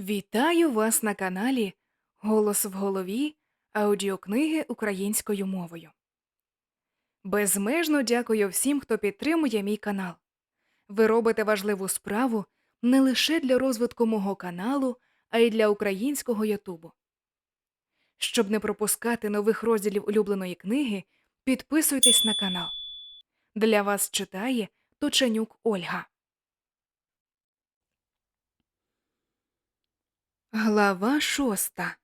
Вітаю вас на каналі Голос в голові аудіокниги українською мовою. Безмежно дякую всім, хто підтримує мій канал. Ви робите важливу справу не лише для розвитку мого каналу, а й для українського Ютубу. Щоб не пропускати нових розділів улюбленої книги, підписуйтесь на канал. Для вас читає Точенюк Ольга. Глава шоста.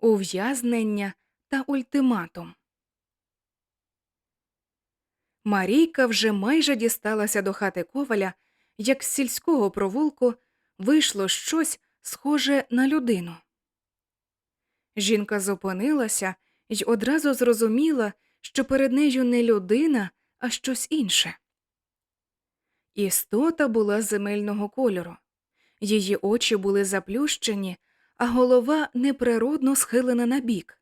Ув'язнення та ультиматум. Марійка вже майже дісталася до хати коваля, як з сільського провулку вийшло щось схоже на людину. Жінка зупинилася й одразу зрозуміла, що перед нею не людина, а щось інше. Істота була земельного кольору. Її очі були заплющені, а голова неприродно схилена на бік.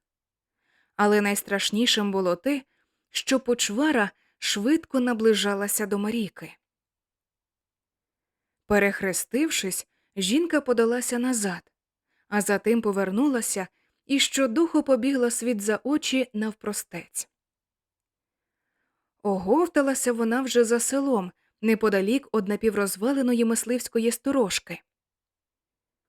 Але найстрашнішим було те, що почвара швидко наближалася до Марійки. Перехрестившись, жінка подалася назад, а затим повернулася і щодуху побігла світ за очі навпростець. Оговталася вона вже за селом, неподалік од напіврозваленої мисливської сторожки.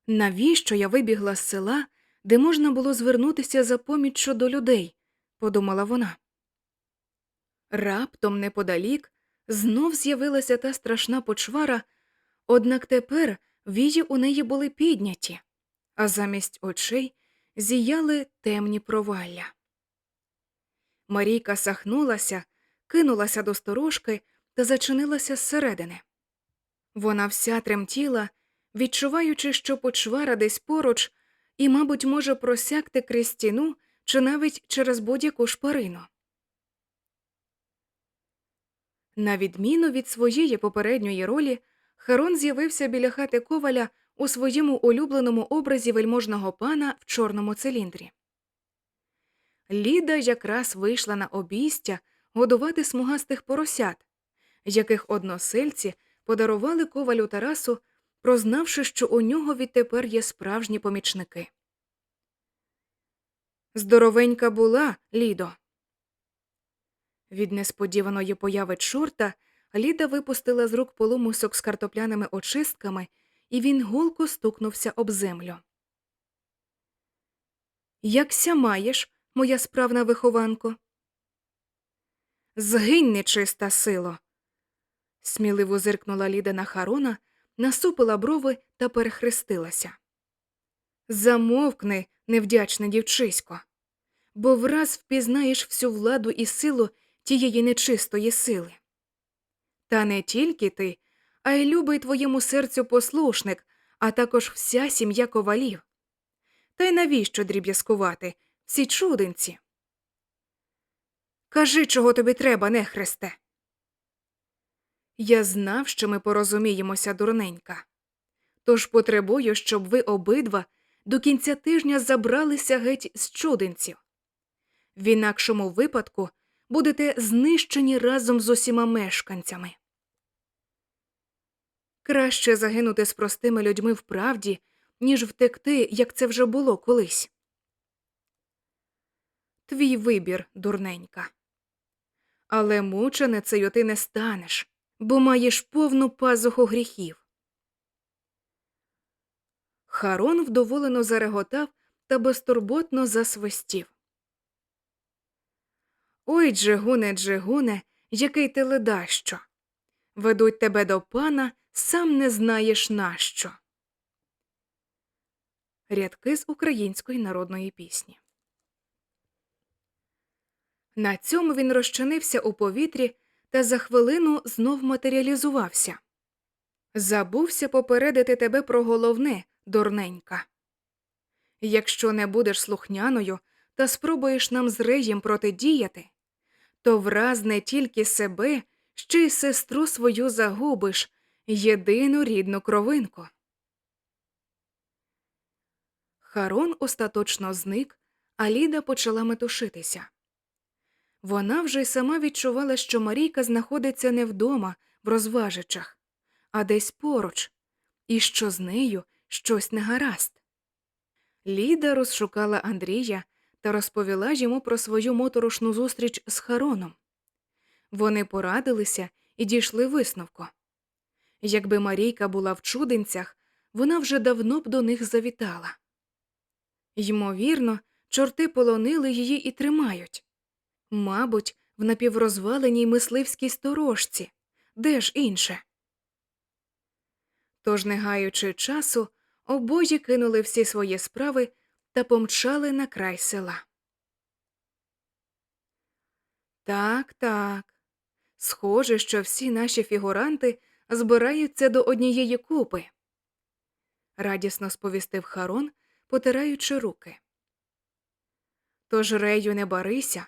Навіщо я вибігла з села, де можна було звернутися за поміччю до людей, подумала вона. Раптом неподалік знов з'явилася та страшна почвара, однак тепер вії у неї були підняті, а замість очей зіяли темні провалля. Марійка сахнулася, кинулася до сторожки та зачинилася зсередини. Вона вся тремтіла відчуваючи, що почвара десь поруч і, мабуть, може просякти крізь стіну чи навіть через будь-яку шпарину. На відміну від своєї попередньої ролі, Харон з'явився біля хати коваля у своєму улюбленому образі вельможного пана в чорному циліндрі. Ліда якраз вийшла на обійстя годувати смугастих поросят, яких односельці подарували ковалю Тарасу прознавши, що у нього відтепер є справжні помічники. Здоровенька була, Лідо. Від несподіваної появи чорта Ліда випустила з рук полумисок з картопляними очистками, і він гулко стукнувся об землю. Якся маєш, моя справна вихованко? Згинь, нечиста сило. сміливо зиркнула Ліда на Харона, насупила брови та перехрестилася. Замовкни, невдячне дівчисько, бо враз впізнаєш всю владу і силу тієї нечистої сили. Та не тільки ти, а й любий твоєму серцю послушник, а також вся сім'я ковалів. Та й навіщо дріб'язкувати всі чудинці? Кажи, чого тобі треба, нехресте. Я знав, що ми порозуміємося дурненька. Тож потребую, щоб ви обидва до кінця тижня забралися геть з чудинців. В інакшому випадку будете знищені разом з усіма мешканцями. Краще загинути з простими людьми в правді, ніж втекти, як це вже було колись. Твій вибір, дурненька. Але мученицею ти не станеш бо маєш повну пазуху гріхів. Харон вдоволено зареготав та безтурботно засвистів. Ой, Джигуне, Джигуне, який ти ледащо. Ведуть тебе до пана, сам не знаєш нащо. Рядки з української народної пісні. На цьому він розчинився у повітрі та за хвилину знов матеріалізувався. Забувся попередити тебе про головне, дурненька. Якщо не будеш слухняною та спробуєш нам з реєм протидіяти, то враз не тільки себе, ще й сестру свою загубиш, єдину рідну кровинку. Харон остаточно зник, а Ліда почала метушитися. Вона вже й сама відчувала, що Марійка знаходиться не вдома, в розважичах, а десь поруч, і що з нею щось негаразд. Ліда розшукала Андрія та розповіла йому про свою моторошну зустріч з Хароном. Вони порадилися і дійшли висновку. Якби Марійка була в чудинцях, вона вже давно б до них завітала. Ймовірно, чорти полонили її і тримають. Мабуть, в напіврозваленій мисливській сторожці, де ж інше. Тож, не гаючи часу, обоє кинули всі свої справи та помчали на край села. Так, так. Схоже, що всі наші фігуранти збираються до однієї купи, радісно сповістив Харон, потираючи руки. Тож, Рею, не барися,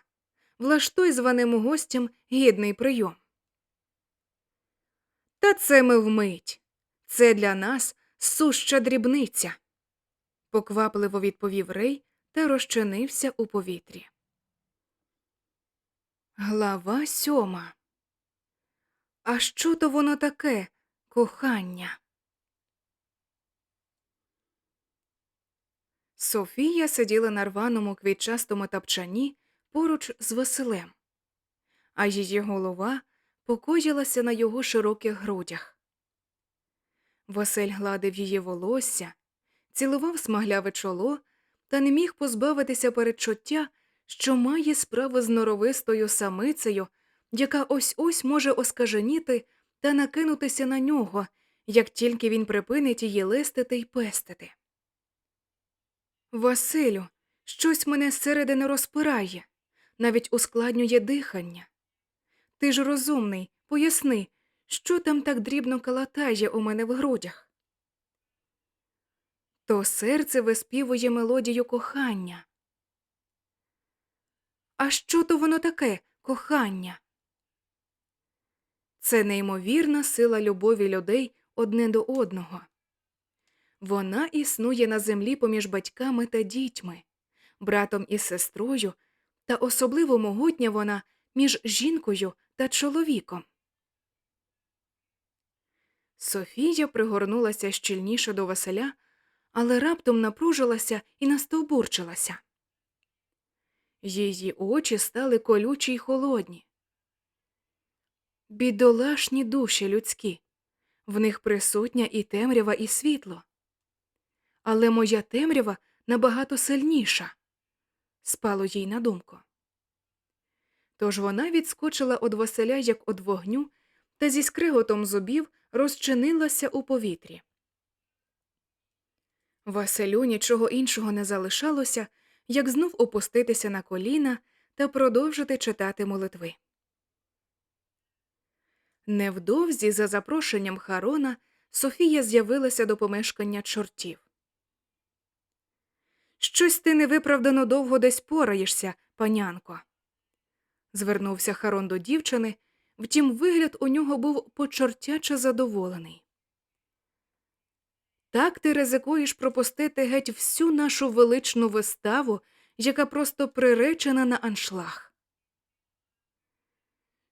влаштуй званим гостям гідний прийом. Та це ми вмить. Це для нас суща дрібниця, поквапливо відповів Рей та розчинився у повітрі. Глава сьома. А що то воно таке, кохання? Софія сиділа на рваному квітчастому тапчані поруч з Василем, а її голова покоїлася на його широких грудях. Василь гладив її волосся, цілував смагляве чоло та не міг позбавитися передчуття, що має справу з норовистою самицею, яка ось ось може оскаженіти та накинутися на нього, як тільки він припинить її листити й пестити. Василю, щось мене зсередини розпирає, навіть ускладнює дихання. Ти ж розумний, поясни, що там так дрібно калатає у мене в грудях. То серце виспівує мелодію кохання. А що то воно таке кохання? Це неймовірна сила любові людей одне до одного. Вона існує на землі поміж батьками та дітьми, братом і сестрою, та особливо могутня вона між жінкою та чоловіком. Софія пригорнулася щільніше до Василя, але раптом напружилася і настовбурчилася. Її очі стали колючі й холодні. Бідолашні душі людські, в них присутня і темрява, і світло. Але моя темрява набагато сильніша, спало їй на думку. Тож вона відскочила од Василя, як од вогню, та зі скриготом зубів розчинилася у повітрі. Василю нічого іншого не залишалося, як знов опуститися на коліна та продовжити читати молитви. Невдовзі, за запрошенням Харона, Софія з'явилася до помешкання чортів. Щось ти невиправдано довго десь пораєшся, панянко. Звернувся Харон до дівчини, втім, вигляд у нього був почортяче задоволений. Так ти ризикуєш пропустити геть всю нашу величну виставу, яка просто приречена на аншлаг.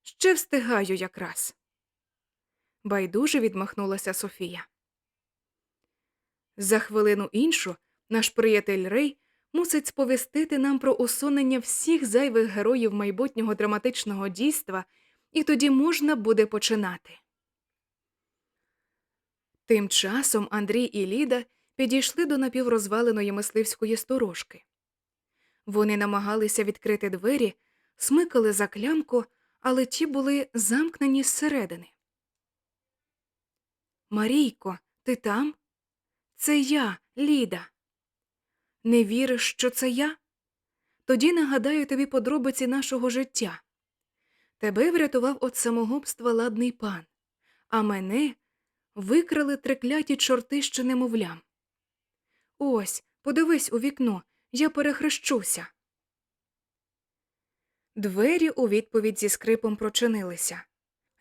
Ще встигаю якраз. Байдуже відмахнулася Софія. За хвилину іншу наш приятель Рей мусить сповістити нам про усунення всіх зайвих героїв майбутнього драматичного дійства, і тоді можна буде починати. Тим часом Андрій і Ліда підійшли до напіврозваленої мисливської сторожки. Вони намагалися відкрити двері, смикали за клямку, але ті були замкнені зсередини. Марійко, ти там? Це я, Ліда. Не віриш, що це я? Тоді нагадаю тобі подробиці нашого життя. Тебе врятував від самогубства ладний пан, а мене викрали трикляті чорти ще немовлям. Ось, подивись у вікно, я перехрещуся. Двері у відповідь зі скрипом прочинилися.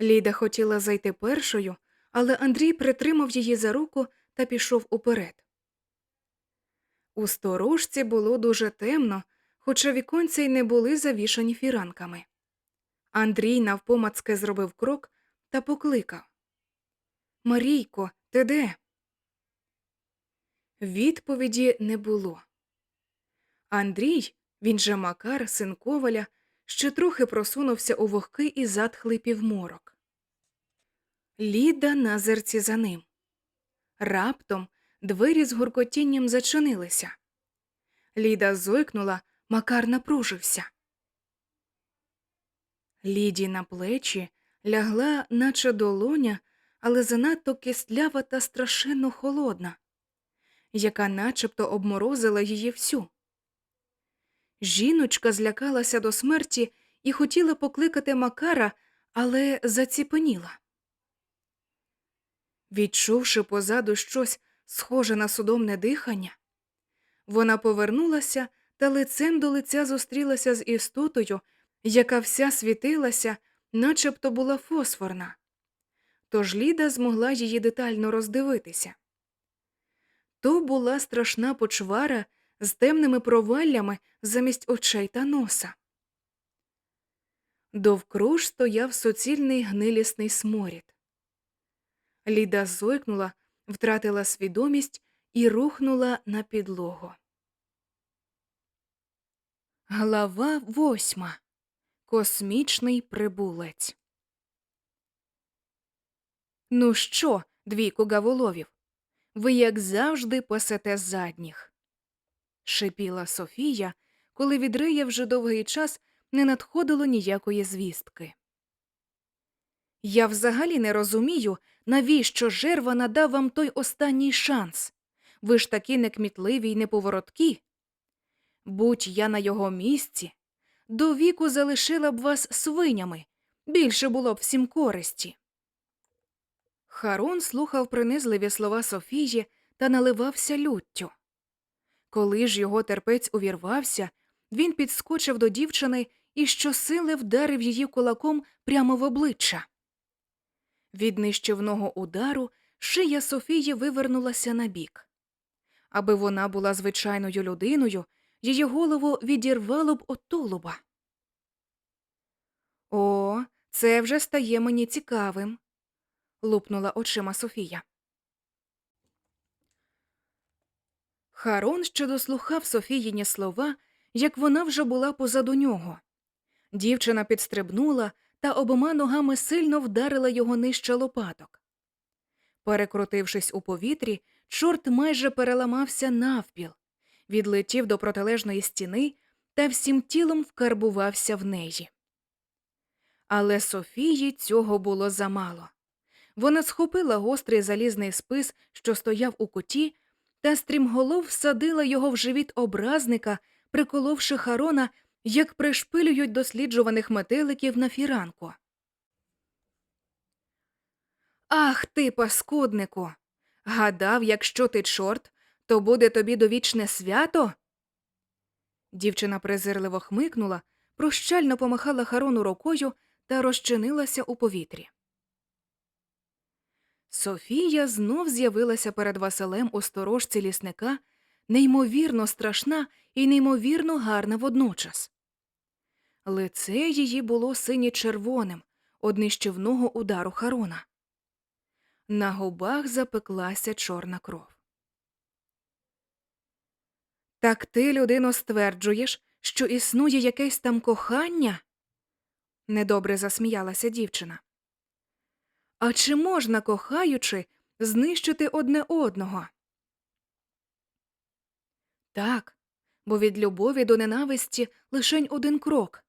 Ліда хотіла зайти першою, але Андрій притримав її за руку та пішов уперед. У сторожці було дуже темно, хоча віконці й не були завішані фіранками. Андрій навпомацки зробив крок та покликав Марійко, ти де? Відповіді не було. Андрій, він же Макар, син коваля, ще трохи просунувся у вогкий і затхлий півморок. Ліда на зерці за ним. Раптом двері з гуркотінням зачинилися. Ліда зойкнула, Макар напружився. Ліді на плечі лягла, наче долоня, але занадто кислява та страшенно холодна, яка начебто обморозила її всю. Жіночка злякалася до смерті і хотіла покликати Макара, але заціпеніла. Відчувши позаду щось схоже на судомне дихання, вона повернулася та лицем до лиця зустрілася з істотою, яка вся світилася, начебто була фосфорна. Тож Ліда змогла її детально роздивитися. То була страшна почвара з темними проваллями замість очей та носа. Довкруж стояв суцільний гнилісний сморід. Ліда зойкнула, втратила свідомість і рухнула на підлогу. Глава восьма. Космічний прибулець. Ну що, двійку гаволовів, ви, як завжди, пасете задніх. шипіла Софія, коли від Рея вже довгий час не надходило ніякої звістки. Я взагалі не розумію, навіщо жерва надав вам той останній шанс. Ви ж такі некмітливі й неповороткі. Будь я на його місці, до віку залишила б вас свинями, більше було б всім користі. Харон слухав принизливі слова Софії та наливався люттю. Коли ж його терпець увірвався, він підскочив до дівчини і щосили вдарив її кулаком прямо в обличчя. Від нищівного удару шия Софії вивернулася набік. Аби вона була звичайною людиною, її голову відірвало б от тулуба. О, це вже стає мені цікавим, лупнула очима Софія. Харон ще дослухав Софіїні слова, як вона вже була позаду нього. Дівчина підстрибнула та обома ногами сильно вдарила його нижче лопаток. Перекрутившись у повітрі, чорт майже переламався навпіл, відлетів до протилежної стіни та всім тілом вкарбувався в неї. Але Софії цього було замало. Вона схопила гострий залізний спис, що стояв у куті, та стрімголов всадила його в живіт образника, приколовши Харона, як пришпилюють досліджуваних метеликів на фіранку. Ах ти, паскуднику. Гадав, якщо ти чорт, то буде тобі довічне свято. Дівчина презирливо хмикнула, прощально помахала Харону рукою та розчинилася у повітрі. Софія знов з'явилася перед Василем у сторожці лісника, неймовірно страшна і неймовірно гарна водночас. Лице її було синє червоним од нищівного удару Харона. На губах запеклася чорна кров. Так ти, людино, стверджуєш, що існує якесь там кохання? недобре засміялася дівчина. А чи можна, кохаючи, знищити одне одного? Так, бо від любові до ненависті лишень один крок.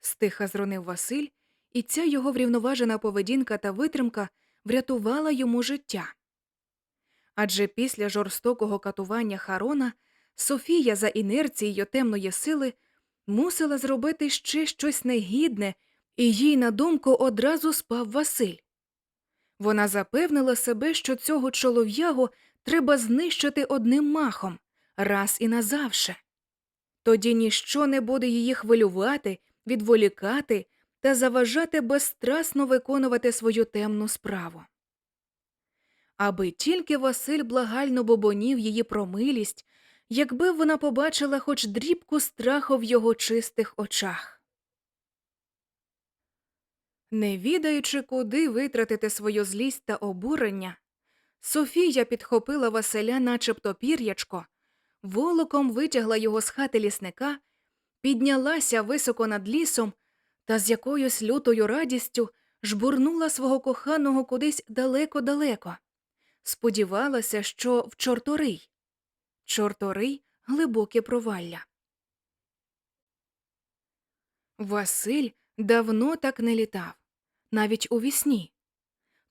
Стиха зронив Василь, і ця його врівноважена поведінка та витримка врятувала йому життя. Адже після жорстокого катування Харона Софія за інерцією темної сили мусила зробити ще щось негідне, і їй на думку одразу спав Василь. Вона запевнила себе, що цього чолов'ягу треба знищити одним махом, раз і назавше. Тоді ніщо не буде її хвилювати, відволікати та заважати безстрасно виконувати свою темну справу. Аби тільки Василь благально бобонів її про милість, якби вона побачила хоч дрібку страху в його чистих очах. Не відаючи, куди витратити свою злість та обурення, Софія підхопила Василя, начебто пір'ячко, волоком витягла його з хати лісника, піднялася високо над лісом та з якоюсь лютою радістю жбурнула свого коханого кудись далеко-далеко. Сподівалася, що в чорторий. Чорторий глибоке провалля. Василь давно так не літав, навіть у вісні,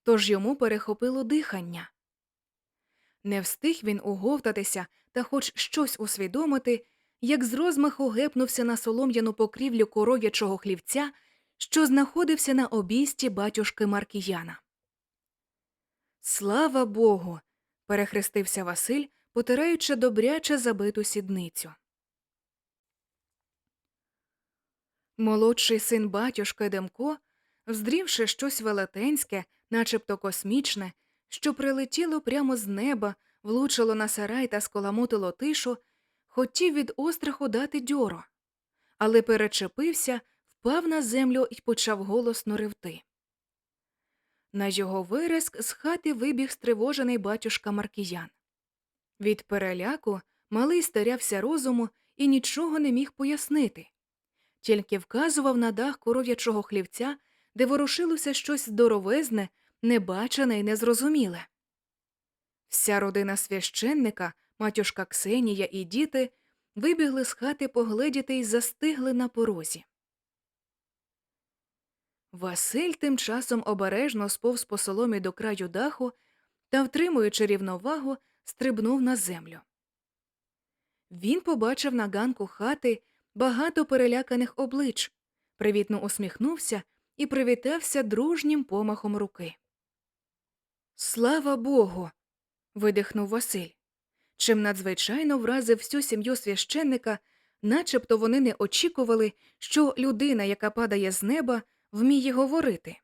тож йому перехопило дихання. Не встиг він уговтатися та хоч щось усвідомити, як з розмаху гепнувся на солом'яну покрівлю коров'ячого хлівця, що знаходився на обійсті батюшки Маркіяна. Слава Богу. перехрестився Василь, потираючи добряче забиту сідницю. Молодший син батюшки Демко, вздрівши щось велетенське, начебто космічне, що прилетіло прямо з неба, влучило на сарай та сколамутило тишу, хотів від остраху дати дьоро, але перечепився, впав на землю і почав голосно ревти. На його виразк з хати вибіг стривожений батюшка Маркіян. Від переляку малий старявся розуму і нічого не міг пояснити, тільки вказував на дах коров'ячого хлівця, де ворушилося щось здоровезне, небачене й незрозуміле. Вся родина священника, матюшка Ксенія і діти вибігли з хати погледіти й застигли на порозі. Василь тим часом обережно сповз по соломі до краю даху та, втримуючи рівновагу, стрибнув на землю. Він побачив на ганку хати багато переляканих облич, привітно усміхнувся і привітався дружнім помахом руки. Слава Богу. Видихнув Василь, чим надзвичайно вразив всю сім'ю священника, начебто вони не очікували, що людина, яка падає з неба, вміє говорити.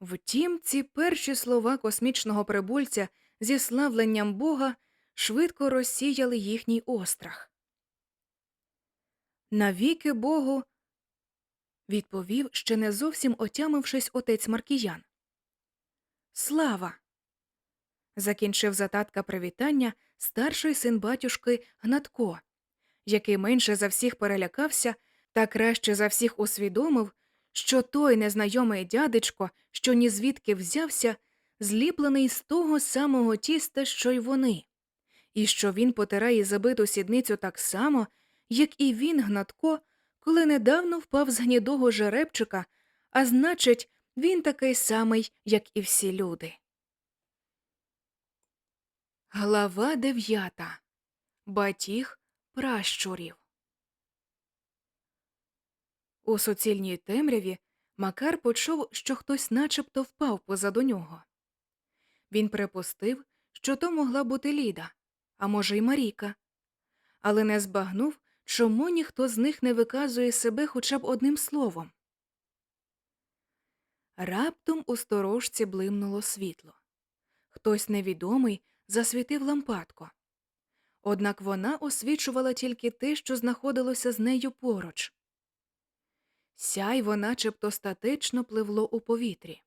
Втім, ці перші слова космічного прибульця зі славленням Бога швидко розсіяли їхній острах. Навіки Богу, відповів, ще не зовсім отямившись отець Маркіян. Слава. Закінчив зататка привітання старший син батюшки Гнатко, який менше за всіх перелякався та краще за всіх усвідомив, що той незнайомий дядечко, що ні звідки взявся, зліплений з того самого тіста, що й вони, і що він потирає забиту сідницю так само, як і він, Гнатко, коли недавно впав з гнідого жеребчика, а значить, він такий самий, як і всі люди. Глава дев'ята Батіг пращурів У суцільній темряві Макар почув, що хтось начебто впав позаду нього. Він припустив, що то могла бути Ліда, а може, й Маріка, але не збагнув, чому ніхто з них не виказує себе хоча б одним словом. Раптом у сторожці блимнуло світло. Хтось невідомий засвітив лампадко. Однак вона освічувала тільки те, що знаходилося з нею поруч. Сяйво начебто статично пливло у повітрі.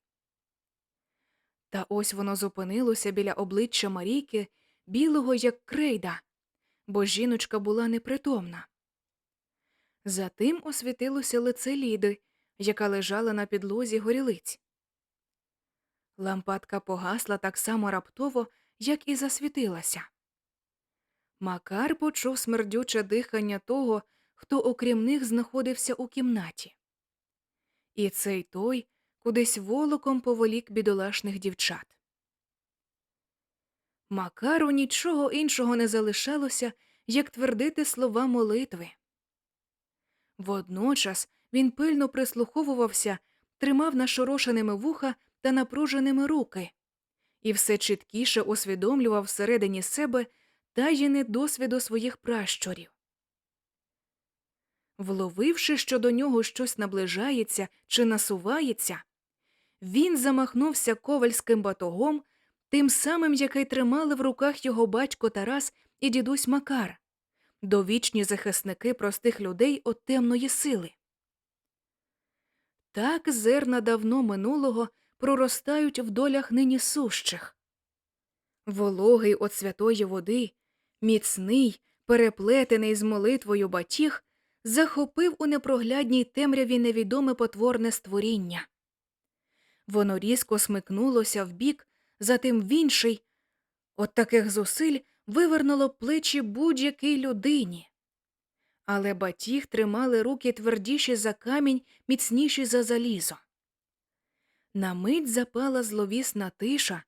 Та ось воно зупинилося біля обличчя Марійки, білого, як крейда, бо жіночка була непритомна. Затим освітилося лице Ліди, яка лежала на підлозі горілиць. Лампадка погасла так само раптово, як і засвітилася. Макар почув смердюче дихання того, хто окрім них знаходився у кімнаті. І цей той кудись волоком поволік бідолашних дівчат. Макару нічого іншого не залишалося, як твердити слова молитви. Водночас він пильно прислуховувався, тримав нашорошеними вуха та напруженими руки, і все чіткіше усвідомлював всередині себе таєни досвіду своїх пращурів. Вловивши, що до нього щось наближається чи насувається, він замахнувся ковальським батогом, тим самим, який тримали в руках його батько Тарас і дідусь Макар, довічні захисники простих людей от темної сили. Так зерна давно минулого проростають в долях нині сущих. Вологий от святої води, міцний, переплетений з молитвою батіг, захопив у непроглядній темряві невідоме потворне створіння. Воно різко смикнулося вбік, затим в інший. От таких зусиль вивернуло плечі будь-якій людині. Але батіг тримали руки твердіші за камінь, міцніші за залізо. На мить запала зловісна тиша,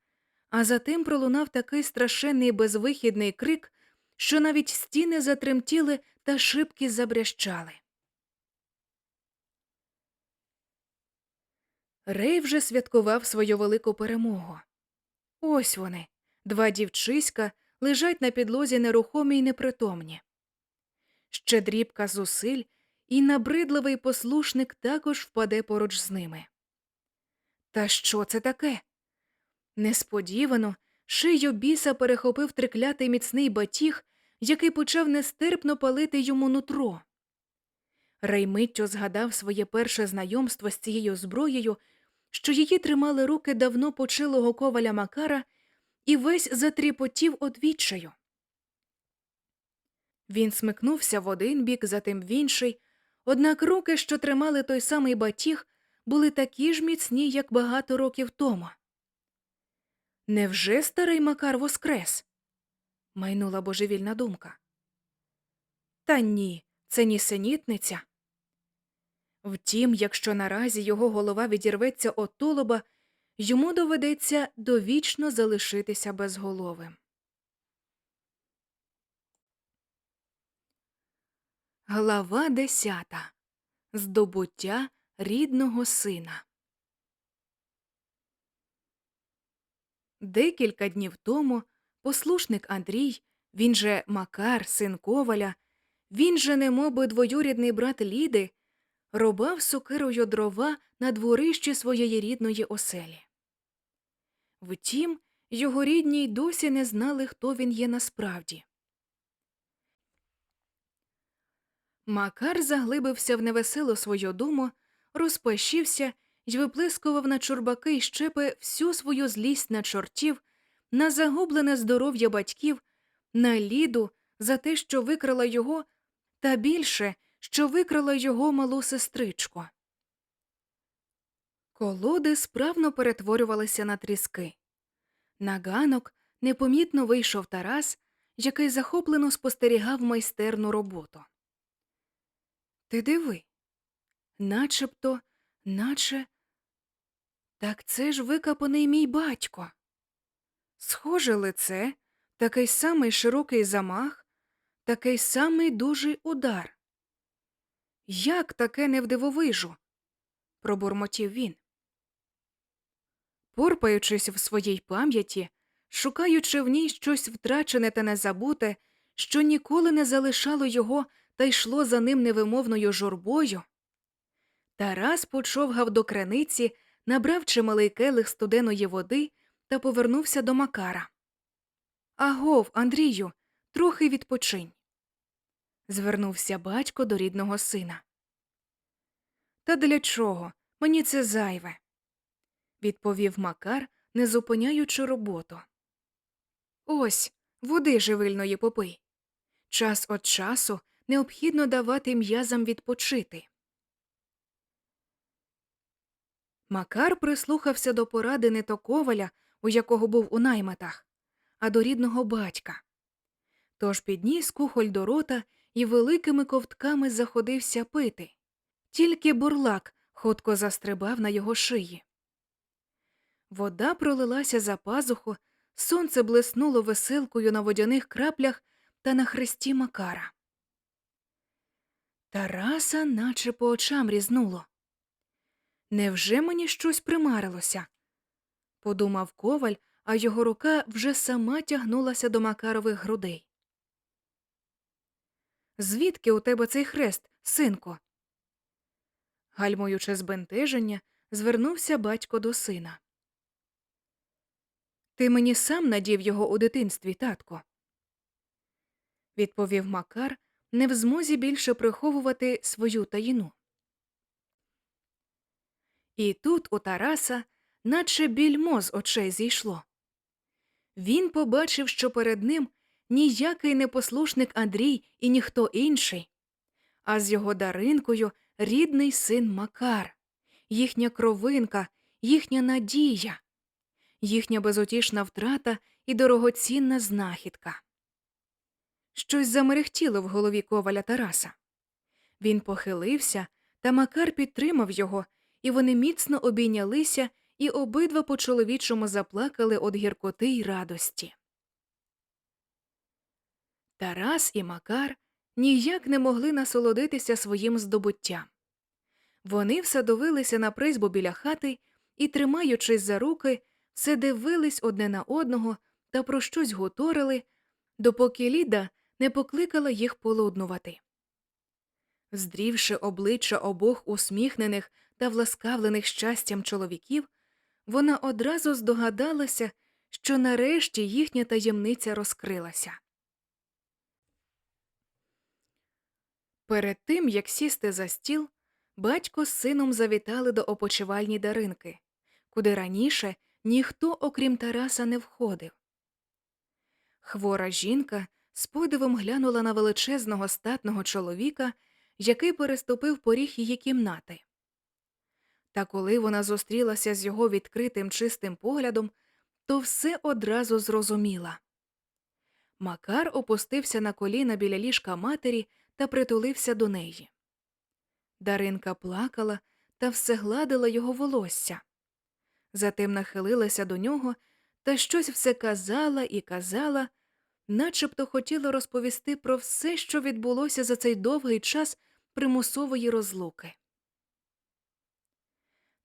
а затим пролунав такий страшенний безвихідний крик, що навіть стіни затремтіли та шибки забрящали. Рей вже святкував свою велику перемогу. Ось вони, два дівчиська, лежать на підлозі нерухомі й непритомні. Ще дрібка зусиль, і набридливий послушник також впаде поруч з ними. Та що це таке? Несподівано шию біса перехопив триклятий міцний батіг, який почав нестерпно палити йому нутро. Рей миттю згадав своє перше знайомство з цією зброєю, що її тримали руки давно почилого коваля Макара, і весь затріпотів одвіччаю. Він смикнувся в один бік, затим в інший, однак руки, що тримали той самий батіг, були такі ж міцні, як багато років тому. Невже старий Макар воскрес? майнула божевільна думка. Та ні, це нісенітниця. Втім, якщо наразі його голова відірветься от тулуба, йому доведеться довічно залишитися безголовим. Глава десята. Здобуття рідного сина. Декілька днів тому послушник Андрій, він же Макар, син Коваля, він же немоби двоюрідний брат Ліди, рубав сокирою дрова на дворищі своєї рідної оселі. Втім, його рідні й досі не знали, хто він є насправді. Макар заглибився в невеселу свою думу, розпашівся й виплескував на чурбаки й щепи всю свою злість на чортів, на загублене здоров'я батьків, на ліду за те, що викрала його, та більше, що викрала його малу сестричку. Колоди справно перетворювалися на тріски. На ганок непомітно вийшов Тарас, який захоплено спостерігав майстерну роботу. Ти диви, начебто, наче. Так це ж викопаний мій батько. Схоже лице, такий самий широкий замах, такий самий дужий удар. Як таке не вдивовижу? пробурмотів він. Порпаючись в своїй пам'яті, шукаючи в ній щось втрачене та незабуте, що ніколи не залишало його та йшло за ним невимовною журбою. Тарас почовгав до криниці, набрав чималий келих студеної води та повернувся до Макара. Агов, Андрію, трохи відпочинь. Звернувся батько до рідного сина. Та для чого? Мені це зайве, відповів Макар, не зупиняючи роботу. Ось води живильної попий. Час від часу необхідно давати м'язам відпочити. Макар прислухався до поради не то коваля, у якого був у найматах, а до рідного батька. Тож підніс кухоль до рота і великими ковтками заходився пити. Тільки бурлак ходко застрибав на його шиї. Вода пролилася за пазуху, сонце блиснуло веселкою на водяних краплях та на хресті Макара. Тараса наче по очам різнуло. Невже мені щось примарилося? подумав коваль, а його рука вже сама тягнулася до Макарових грудей. Звідки у тебе цей хрест, синко? Гальмуючи збентеження, звернувся батько до сина. Ти мені сам надів його у дитинстві, татко, відповів Макар, не в змозі більше приховувати свою таїну. І тут у Тараса наче більмо з очей зійшло. Він побачив, що перед ним ніякий непослушник Андрій і ніхто інший, а з його даринкою рідний син Макар, їхня кровинка, їхня надія, їхня безутішна втрата і дорогоцінна знахідка. Щось замерехтіло в голові коваля Тараса. Він похилився, та Макар підтримав його, і вони міцно обійнялися і обидва по чоловічому заплакали від гіркоти й радості. Тарас і Макар ніяк не могли насолодитися своїм здобуттям. Вони все дивилися на призьбу біля хати і, тримаючись за руки, все дивились одне на одного та про щось готорили, допоки Ліда не покликала їх полуднувати. Здрівши обличчя обох усміхнених та власкавлених щастям чоловіків, вона одразу здогадалася, що нарешті їхня таємниця розкрилася. Перед тим, як сісти за стіл, батько з сином завітали до опочивальні даринки, куди раніше ніхто, окрім Тараса, не входив. Хвора жінка з подивом глянула на величезного статного чоловіка, який переступив поріг її кімнати. Та коли вона зустрілася з його відкритим чистим поглядом, то все одразу зрозуміла. Макар опустився на коліна біля ліжка матері та притулився до неї. Даринка плакала та все гладила його волосся. Затим нахилилася до нього та щось все казала і казала, начебто хотіла розповісти про все, що відбулося за цей довгий час примусової розлуки.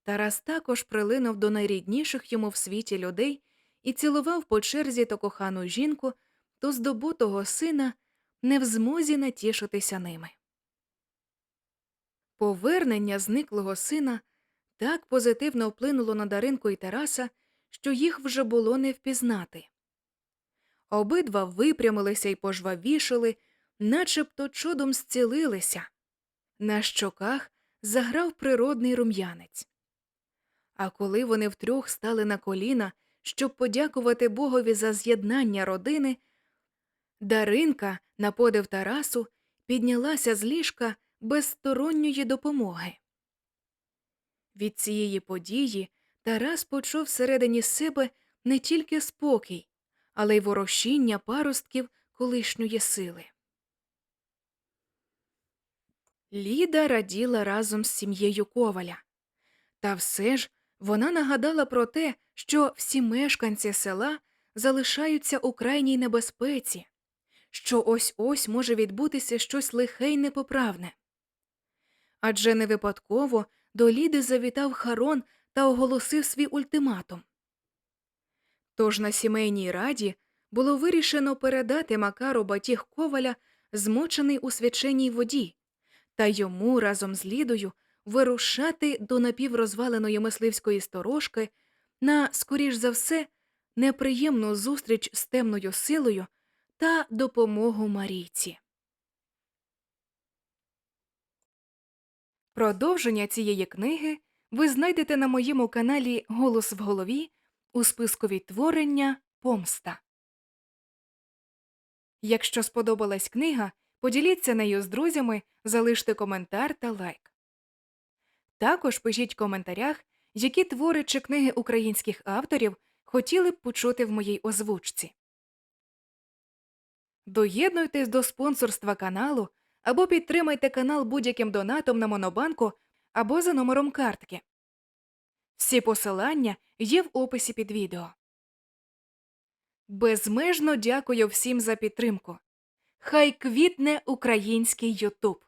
Тарас також прилинув до найрідніших йому в світі людей і цілував по черзі то кохану жінку, то здобутого сина, не в змозі натішитися ними. Повернення зниклого сина так позитивно вплинуло на Даринку і Тараса, що їх вже було не впізнати. Обидва випрямилися і пожвавішали, начебто чудом зцілилися. На щоках заграв природний рум'янець. А коли вони втрьох стали на коліна, щоб подякувати Богові за з'єднання родини, Даринка, на подив Тарасу, піднялася з ліжка без сторонньої допомоги. Від цієї події Тарас почув всередині себе не тільки спокій, але й ворощіння паростків колишньої сили. Ліда раділа разом з сім'єю коваля. Та все ж вона нагадала про те, що всі мешканці села залишаються у крайній небезпеці, що ось ось може відбутися щось лихе й непоправне. Адже не випадково до Ліди завітав Харон та оголосив свій ультиматум. Тож на сімейній раді було вирішено передати Макару батіг коваля, змочений у свяченій воді, та йому разом з Лідою вирушати до напіврозваленої мисливської сторожки на, скоріш за все, неприємну зустріч з темною силою та допомогу Марійці. Продовження цієї книги ви знайдете на моєму каналі Голос в голові у списку відтворення Помста. Якщо сподобалась книга, поділіться нею з друзями, залиште коментар та лайк. Також пишіть в коментарях, які твори чи книги українських авторів хотіли б почути в моїй озвучці. Доєднуйтесь до спонсорства каналу або підтримайте канал будь-яким донатом на Монобанку або за номером картки. Всі посилання є в описі під відео. Безмежно дякую всім за підтримку. Хай квітне український Ютуб.